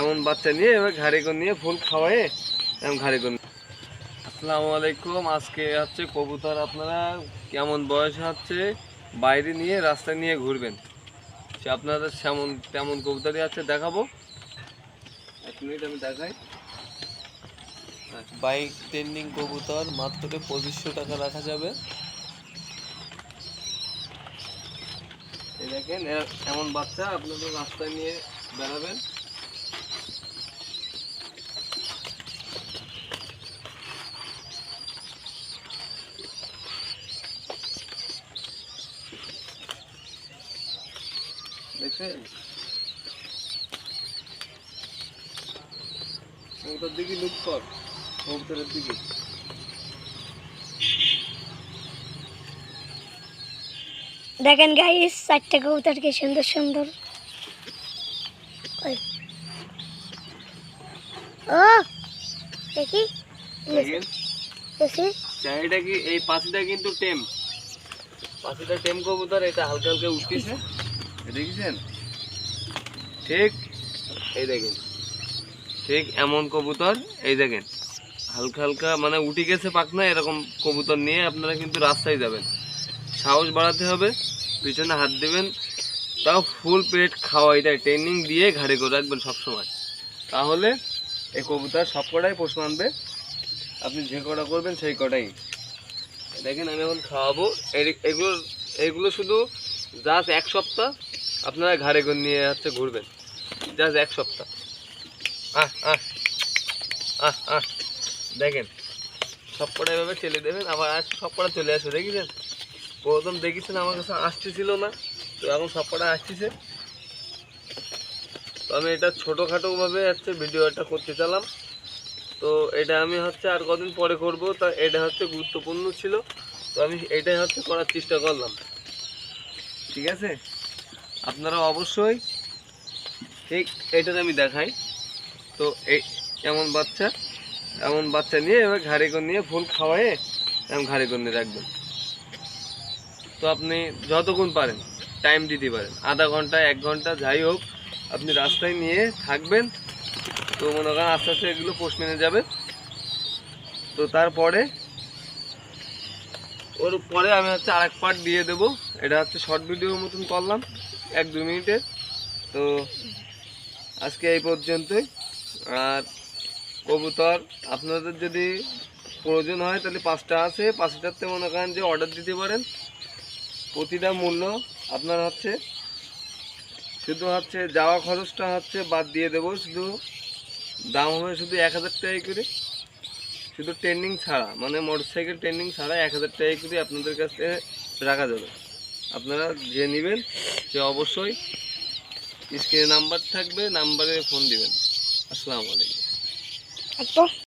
এমন বাচ্চা নিয়ে, এবার ঘাড়ি করে নিয়ে ফুল খাওয়ায়ে এমন ঘাড়ি করে আসসালামু আলাইকুম, আজকে হচ্ছে কবুতর আপনারা কেমন বয়স হচ্ছে, বাইরে নিয়ে, রাস্তায় নিয়ে ঘুরবেন। সে আপনাদের সেমন, তেমন কবুতরই আছে, দেখাবো। এক মিনিট আমি দেখাই। বাইক ট্রেন্ডিং কবুতর, মাত্র পঁচিশশো টাকা রাখা যাবে। দেখেন এমন বাচ্চা আপনাদের রাস্তায় নিয়ে বেড়াবেন। দেখছেন দিকে লুক কর দিকে। দেখেন গাইস চারটে কবুতর কি সুন্দর সুন্দর। ও দেখি। দেখি। চাহিদা কি এই পাখিটা কিন্তু টেম পাখিটা টেম কবুতর এটা হালকা হালকা উঠতেছে। দেখেছেন? ঠিক এই দেখেন। ঠিক এমন কবুতর, এই দেখেন। হালকা হালকা মানে উঠে গেছে পাখনা, এরকম কবুতর নিয়ে আপনারা কিন্তু রাস্তায় যাবেন। সাহস বাড়াতে হবে, পিছনে হাত দেবেন। তাও ফুল পেট খাওয়া, এটা ট্রেনিং দিয়ে ঘাড়ে করে রাখবেন সবসময়। তাহলে এই কবুতর সব কটাই পোষ মানবে। আপনি যে কটা করবেন সেই কটাই। দেখেন আমি এখন খাওয়াবো। এগুলো এগুলো শুধু জাস্ট এক সপ্তাহ আপনারা ঘাড়ে করে নিয়ে হচ্ছে ঘুরবেন। জাস্ট এক সপ্তাহ। আহ আহ আহ দেখেন, সবকটা এভাবে ঠেলে দেবেন, আবার আর সব কটা চলে আসবে, দেখেছেন? প্রথম দেখেছেন আমার কাছে আসতেছিল না, তো এখন সবকটা আসতেছে। তো আমি এটা ছোটোখাটোভাবে হচ্ছে ভিডিওটা করতে চালাম। তো এটা আমি হচ্ছে আর কদিন পরে করব, তা এটা হচ্ছে গুরুত্বপূর্ণ ছিল। তো আমি এটাই হচ্ছে করার চেষ্টা করলাম। ঠিক আছে? আপনারা অবশ্যই ঠিক এটার আমি দেখাই। তো এই এমন বাচ্চা এমন বাচ্চা নিয়ে এবার ঘাড়ে করে নিয়ে ফুল খাওয়ায়ে এমন ঘাড়ে করে নিয়ে রাখবেন। তো আপনি যতক্ষণ পারেন টাইম দিতে পারেন। আধা ঘণ্টা, এক ঘণ্টা, যাই হোক, আপনি রাস্তায় নিয়ে থাকবেন। তো মনে করেন আস্তে আস্তে এগুলো পোস্ট মেনে যাবে। তো তারপরে ওর পরে আমি হচ্ছে আরেক পার্ট দিয়ে দেবো। এটা হচ্ছে শর্ট ভিডিওর মতন করলাম, এক দু মিনিটের তো আজকে এই পর্যন্তই। আর কবুতর, আপনাদের যদি প্রয়োজন হয়, তাহলে পাঁচটা আছে। পাঁচটাতে মনে করেন যে অর্ডার দিতে পারেন। প্রতিটা মূল্য আপনার হচ্ছে, শুধু হচ্ছে যাওয়া খরচটা হচ্ছে বাদ দিয়ে দেবো। শুধু দাম হবে শুধু এক হাজার টাকা করে। শুধু ট্রেন্ডিং ছাড়া মানে মোটরসাইকেল ট্রেন্ডিং ছাড়া এক হাজার টাকা করে আপনাদের কাছে রাখা যাবে। আপনারা যে নেবেন, সে অবশ্যই স্ক্রিনে নাম্বার থাকবে নাম্বারে ফোন দিবেন। আসসালামু আলাইকুম। একটু